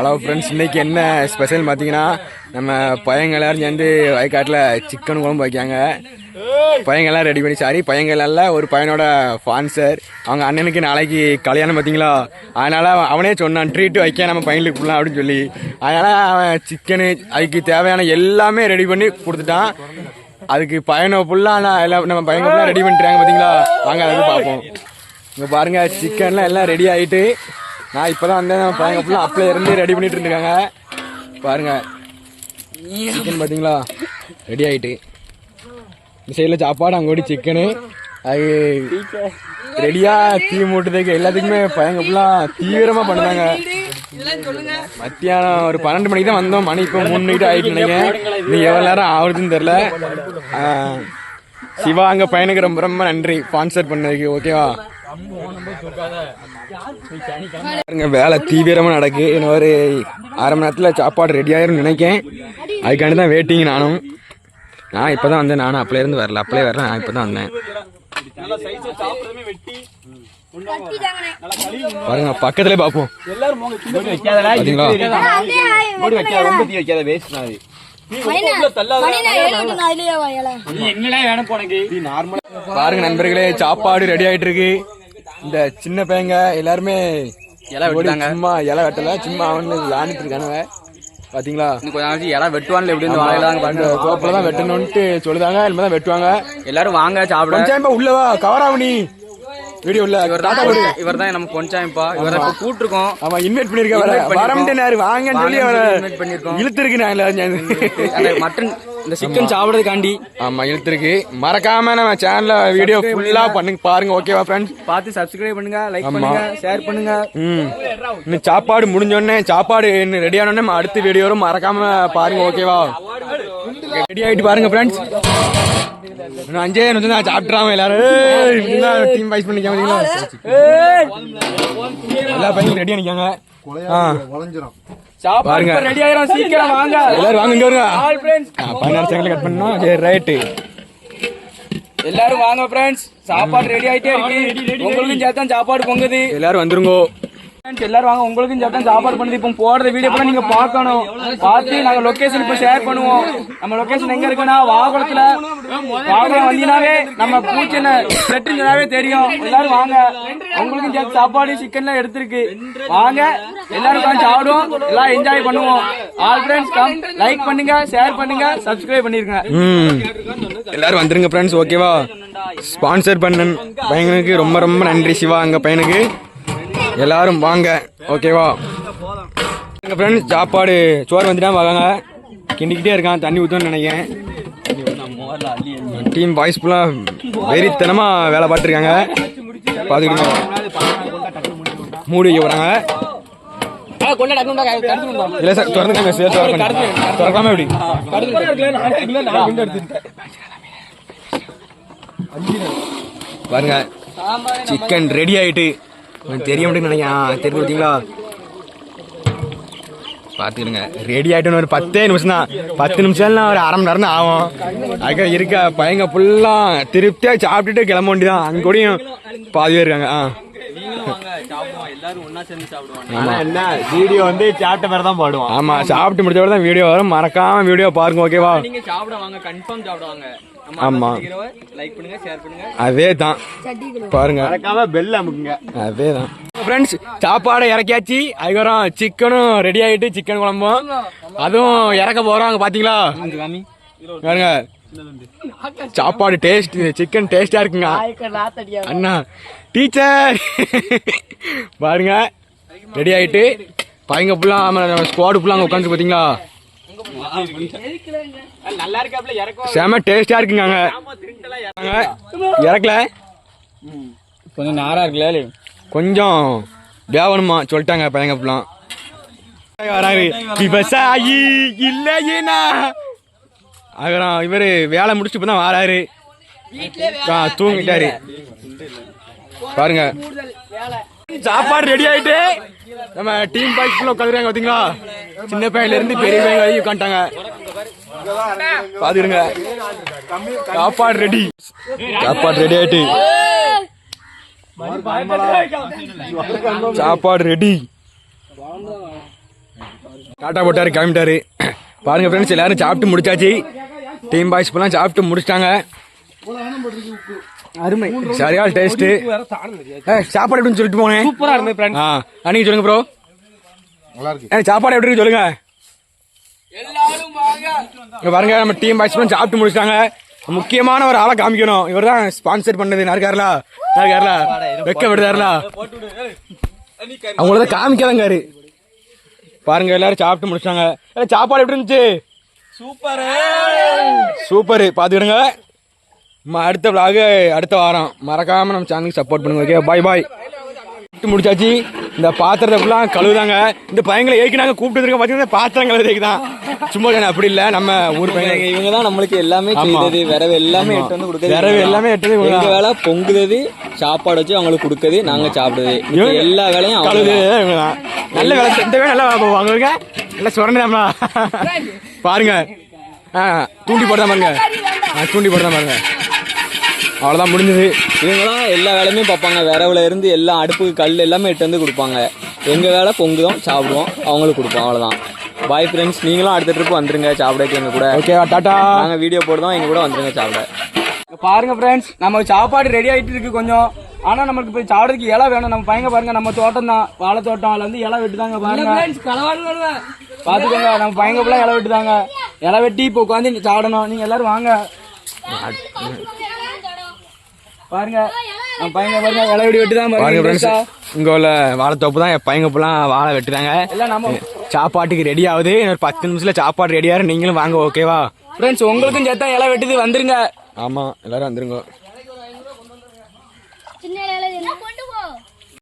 Hello friends இன்னைக்கு என்ன special பார்த்தீங்கன்னா நம்ம பையங்க எல்லோரும் சேர்ந்து வயக்காட்டில் சிக்கன் குழம்பு வைக்காங்க பையங்கள்லாம் ரெடி பண்ணி சாரி பையங்கள்ல ஒரு பையனோட ஃபான்சர் அவங்க அண்ணனுக்கு நாளைக்கு கல்யாணம் பார்த்தீங்களா? அதனால் அவனே சொன்னான் ட்ரீட் வைக்க நம்ம பையனுக்கு ஃபுல்லாக அப்படின்னு சொல்லி. அதனால் அவன் சிக்கனு அதுக்கு தேவையான எல்லாமே ரெடி பண்ணி கொடுத்துட்டான். அதுக்கு பையனை ஃபுல்லாக எல்லாம் நம்ம பையங்க ஃபுல்லாக ரெடி பண்ணிட்டுறாங்க பார்த்தீங்களா? வாங்க அதை பார்ப்போம். இங்கே பாருங்கள் சிக்கன்லாம் எல்லாம் ரெடி ஆகிட்டு நான் இப்போ தான் வந்தேன் நம்ம ஃபுல்லாக அப்ளை இருந்து ரெடி பண்ணிட்டு இருக்காங்க பாருங்க. சிக்கன் பார்த்தீங்களா ரெடி ஆகிட்டு இந்த சைடில் சாப்பாடு அங்கே சிக்கனு அது ரெடியாக தீ மூட்டுறதுக்கு எல்லாத்துக்குமே பையங்க ஃபுல்லாக தீவிரமாக பண்ணுறாங்க. மத்தியானம் ஒரு பன்னெண்டு மணிக்கு தான் வந்தோம். மணி இப்போ மூணு மணிக்கு ஆகிட்டு நினைக்கிறேன் நீ எவ்வளோ நேரம் ஆகுதுன்னு தெரில சிவா அங்கே பையனுக்கு ரொம்ப ரொம்ப நன்றி. ஸ்பான்சர் பண்ணதுக்கு ஓகேவா பாருங்க வேலை தீவிரமாக நடக்கு. இன்னும் ஒரு அரை மணி நேரத்தில் சாப்பாடு ரெடி ஆயிரும்னு நினைக்கேன். அதுக்காண்டி தான் வெயிட்டிங் நானும். நான் இப்போ தான் வந்தேன். நானும் அப்படியே இருந்து வரல. அப்படியே வரல. நான் இப்போ தான் வந்தேன் பாருங்க பக்கத்துல பார்ப்போம். பாத்தீங்களா? பாருங்க நண்பர்களே சாப்பாடு ரெடி ஆயிட்டு இருக்கு. இந்த சின்ன பையங்க எல்லாருமே ஓடி சும்மா இலை வெட்டல சும்மா அவனு விளையாண்டுட்டு இருக்கானுங்க. பாத்தீங்களா? கொஞ்ச நாளைக்கு இலை வெட்டுவான்ல எப்படி தான் அந்த தோப்புல தான் வெட்டணும்ட்டு சொல்லுதாங்க இனிமே தான் வெட்டுவாங்க. எல்லாரும் வாங்க சாப்பிட. உள்ளவா கவராமணி. வீடியோ உள்ள டாடா போடு இவர் தான் நம்ம பொன்சாமிப்பா இவரை இப்ப கூட்டிருக்கோம் ஆமா இன்வைட் பண்ணிருக்க வர. வரம்ட்டேனாரு வாங்கன்னு சொல்லி அவரை invite பண்ணிருக்கோம். இழுத்துருக்கு நான் எல்லாரும் மட்டன் இந்த சிக்கன் சாப்பிடுறதுக்காண்டி. ஆமா இழுத்துருக்கு. மறக்காம நம்ம சேனல்ல வீடியோ ஃபுல்லா பண்ணுங்க. பாருங்க ஓகேவா ஃப்ரெண்ட்ஸ் பார்த்து சப்ஸ்கிரைப் பண்ணுங்க லைக். பண்ணுங்க ஷேர் பண்ணுங்க. ம். இன்னும் சாப்பாடு முடிஞ்சோடனே சாப்பாடு ரெடி ஆனோடனே அடுத்த வீடியோ வரும். மறக்காம பாருங்க ஓகேவா ரெடி ஆயிட்டு பாருங்க ஃப்ரெண்ட்ஸ் இன்னும் அஞ்சே நிமிஷம் தான் சாப்பிட்றாங்க எல்லாரும். டீம் வைஸ் பண்ணிக்காம எல்லா பையனும் ரெடி பண்ணிக்காங்க பாருங்க. சாப்பாடு ரெடி ஆயிரும். சீக்கிரம் வாங்க எல்லாரும் வாங்க. இங்க வருங்க. ஆல் ஃப்ரெண்ட்ஸ் ஆ, பதினாறு செகண்ட்ல கட் பண்ணோம் சரி ரைட்டு எல்லாரும் வாங்க ஃப்ரெண்ட்ஸ் சாப்பாடு ரெடி ஆயிட்டே இருக்கு. உங்களுக்கும் சேர்த்தான் சாப்பாடு பொங்குது. எல்லாரும் வந்துருங்கோ. எல்லாரும் வாங்க. உங்களுக்கும் சேர்த்தான் சாப்பாடு பண்ணி இப்போ போடுற வீடியோ கூட நீங்க பார்க்கணும். பார்த்து நாங்க லொகேஷன் இப்போ ஷேர் பண்ணுவோம். நம்ம லொகேஷன் எங்க இருக்குன்னா வாகனத்துல. வாகனம் வந்தீங்கன்னாவே நம்ம பூச்சின செட்டுனாவே தெரியும். எல்லாரும் வாங்க. உங்களுக்கும் சேர்த்து சாப்பாடு சிக்கன்லாம் எடுத்திருக்கு. வாங்க. எல்லாரும் உட்காந்து சாப்பிடுவோம். எல்லாம் என்ஜாய் பண்ணுவோம். ஆல் ஃப்ரெண்ட்ஸ் கம் லைக் பண்ணுங்க ஷேர் பண்ணுங்க சப்ஸ்கிரைப் பண்ணிருங்க. ம். எல்லாரும் வந்துருங்க ஃப்ரெண்ட்ஸ் ஓகேவா ஸ்பான்சர் பண்ண. பையனுக்கு ரொம்ப ரொம்ப நன்றி சிவா. அங்க பையனுக்கு எல்லாரும் வாங்க. ஓகேவா? எங்கள் ஃப்ரெண்ட்ஸ் சாப்பாடு சோறு வந்துட்டா வாங்க கிண்டிக்கிட்டே இருக்கான் தண்ணி ஊற்றணும்னு நினைக்கிறேன். டீம் பாய்ஸ் ஃபுல்லாக வெறித்தனமாக வேலை பார்த்துருக்காங்க. பார்த்துக்கிட்டு மூடி வைக்க போகிறாங்க இல்லை சார் திறந்துக்காங்க சார் திறக்காம எப்படி? பாருங்க சிக்கன் ரெடி ஆயிட்டு தெரிய மாட்டேங்குது நினைக்கிறேன் தெரிஞ்சு பார்த்தீங்களா? பார்த்துக்கிடுங்க. ரெடி ஆகிட்டுன்னு ஒரு பத்தே நிமிஷம் தான் பத்து நிமிஷம்லாம் ஒரு அரை மணி நேரம் தான் ஆகும். அதுக்காக இருக்க பையங்க ஃபுல்லாக திருப்தியாக சாப்பிட்டுட்டு கிளம்ப வேண்டியதான் அங்கே கூடயும் பாதி பேர் இருக்காங்க. ஆ. வீடியோ வந்து சாப்பிட்ட மாதிரி தான் பாடுவான் ஆமா சாப்பிட்டு முடிச்சோட தான் வீடியோ வரும். மறக்காம வீடியோ பாருங்க ஓகேவா நீங்க சாப்பிட வாங்க கன்ஃபார்ம் சாப்பிடுவாங்க ஆமா. லைக் பண்ணுங்க ஷேர் பண்ணுங்க. அதே தான் பாருங்க. மறக்காம பெல் அமுக்குங்க. அதே தான் ஃப்ரெண்ட்ஸ் சாப்பாடை இறக்கியாச்சு. அதுக்கப்புறம் சிக்கனும் ரெடி ஆகிட்டு சிக்கன் குழம்பும். அதுவும் இறக்க போகிறோம் பார்த்தீங்களா பாருங்க. சாப்பாடு டேஸ்ட் சிக்கன் டேஸ்டா இருக்குங்க. அண்ணா டீச்சர் பாருங்க. ரெடி ஆயிட்டு. பையங்க ஃபுல்லாக நம்ம ஸ்குவாடு ஃபுல்லாக அங்கே உட்காந்து பார்த்தீங்களா நல்லா இருக்காப்ல இறக்க செம டேஸ்டா இருக்குங்க இறக்கல. கொஞ்சம் நாரா இருக்குல்ல கொஞ்சம் வேவணுமா சொல்லிட்டாங்க பையங்க ஃபுல்லாம் வராரு. விவசாயி இல்லையேனா அப்புறம் இவரு வேலை முடிச்சுட்டு இப்போ தான் வராரு ஆ, தூங்கிட்டாரு. பாருங்க. சாப்பாடு ரெடி ஆயிட்டு நம்ம டீம் பாய்ஸ் உட்காந்துருக்காங்க பாத்தீங்களா? சின்ன பையன்ல இருந்து பெரிய பையன் வரைக்கும் உட்காந்துட்டாங்க. பாத்துருங்க சாப்பாடு ரெடி சாப்பாடு ரெடி ஆயிட்டு. சாப்பாடு ரெடி டாட்டா போட்டாரு கிளம்பிட்டாரு. பாருங்க ஃப்ரெண்ட்ஸ் எல்லாரும் சாப்பிட்டு முடிச்சாச்சு. டீம் பாய்ஸ் இப்பெல்லாம் சாப்பிட்டு முடிச்சிட்டாங்க. அருமை. சரியா டேஸ்ட் சாப்பாடு எப்படின்னு சொல்லிட்டு போனேன் சூப்பரா இருந்தது ஃப்ரெண்ட்ஸ் ஆ நீங்க சொல்லுங்க ப்ரோ நல்லா இருக்கு. சாப்பாடு எப்படி இருக்கு சொல்லுங்க. இங்க பாருங்க நம்ம டீம் பாய்ஸ் சாப்பிட்டு முடிச்சிட்டாங்க. முக்கியமான ஒரு ஆளை காமிக்கணும். இவர் தான் ஸ்பான்சர் பண்ணது நறுக்காருலா நறுக்காருலா வெக்க விடுதாருலா அவங்கள தான் காமிக்காதங்காரு பாருங்க எல்லாரும் சாப்பிட்டு முடிச்சிட்டாங்க. ஏய், சாப்பாடு எப்படி இருந்துச்சு? சூப்பர் சூப்பர் பாத்துக்கிடுங்க. அடுத்த vlog அடுத்த வாரம். மறக்காம நம்ம சேனலுக்கு சப்போர்ட் பண்ணுங்க ஓகே பாய் பாய் முடிச்சாச்சு. இந்த பாத்திரத்தை ஃபுல்லாக கழுவுதாங்க. இந்த பையங்களை ஏக்கி நாங்கள் கூப்பிட்டு இருக்கோம் பார்த்தீங்கன்னா பாத்திரம் கழுவுறதுக்கு தான். சும்மா அப்படி இல்லை. நம்ம ஊர் பையன். இவங்க தான் நம்மளுக்கு எல்லாமே ஆமா. செய்தது. விரவு எல்லாமே எட்டு வந்து கொடுக்குறது விரவு. எல்லாமே எட்டுறது இவங்க எங்க தான். வேலை? பொங்குறது சாப்பாடு வச்சு அவங்களுக்கு கொடுக்குறது நாங்க சாப்பிடுறது. மிச்ச எல்லா வேலையும் கழுவுது தான். இவங்க தான். நல்ல வேலை. இந்த வேலை நல்லா வாங்குவீங்க நல்லா சுரண்டாமலா பாருங்க. ஆ தூண்டி போடுறா பாருங்க. ஆ, தூண்டி போடுறா பாருங்க. அவ்வளோதான் முடிஞ்சது. இவங்களாம் எல்லா வேலையுமே பார்ப்பாங்க. விரவுல இருந்து எல்லாம் அடுப்புக்கு கல் எல்லாமே எட்டு வந்து கொடுப்பாங்க. எங்க வேலை பொங்குதோம் சாப்பிடுவோம். அவங்களுக்கு கொடுப்போம். அவ்வளவுதான். பாய் ஃப்ரெண்ட்ஸ் நீங்களும் அடுத்த ட்ரிப் வந்துருங்க. சாப்பிடக்கு எங்க கூட. ஓகே டாட்டா நாங்க வீடியோ போடுறோம். எங்க கூட வந்துருங்க சாப்பிட. பாருங்க ஃப்ரெண்ட்ஸ் நம்ம சாப்பாடு ரெடி ஆயிட்டு இருக்கு கொஞ்சம். ஆனா நமக்கு இப்ப சாப்பிடறதுக்கு இலை வேணும். நம்ம பையங்க பாருங்க நம்ம தோட்டம் தான். வாழை தோட்டம் அதுல வந்து இலை வெட்டுதாங்க பாருங்க. பாத்துக்கோங்க நம்ம பையங்க ஃபுல்லா இலை வெட்டுதாங்க. இலை வெட்டி இப்போ உட்காந்து சாப்பிடணும். நீங்க எல்லாரும் வாங்க. பாருங்க. பையங்க பாருங்க இலை வெட்டி வெட்டுதான் பாருங்க ஃப்ரெண்ட்ஸ். இங்க உள்ள வாழைத்தோப்பு தான் என் பையங்கப்பெல்லாம் வாழை வெட்டுறாங்க. எல்லாம் நம்ம சாப்பாட்டுக்கு ரெடி ஆகுது. இன்னொரு பத்து நிமிஷத்துல சாப்பாடு ரெடியாரு நீங்களும் வாங்க ஓகேவா ஃப்ரெண்ட்ஸ் உங்களுக்கும் சேர்த்தா இலை வெட்டுது வந்துருங்க. ஆமா எல்லாரும் வந்துருங்க.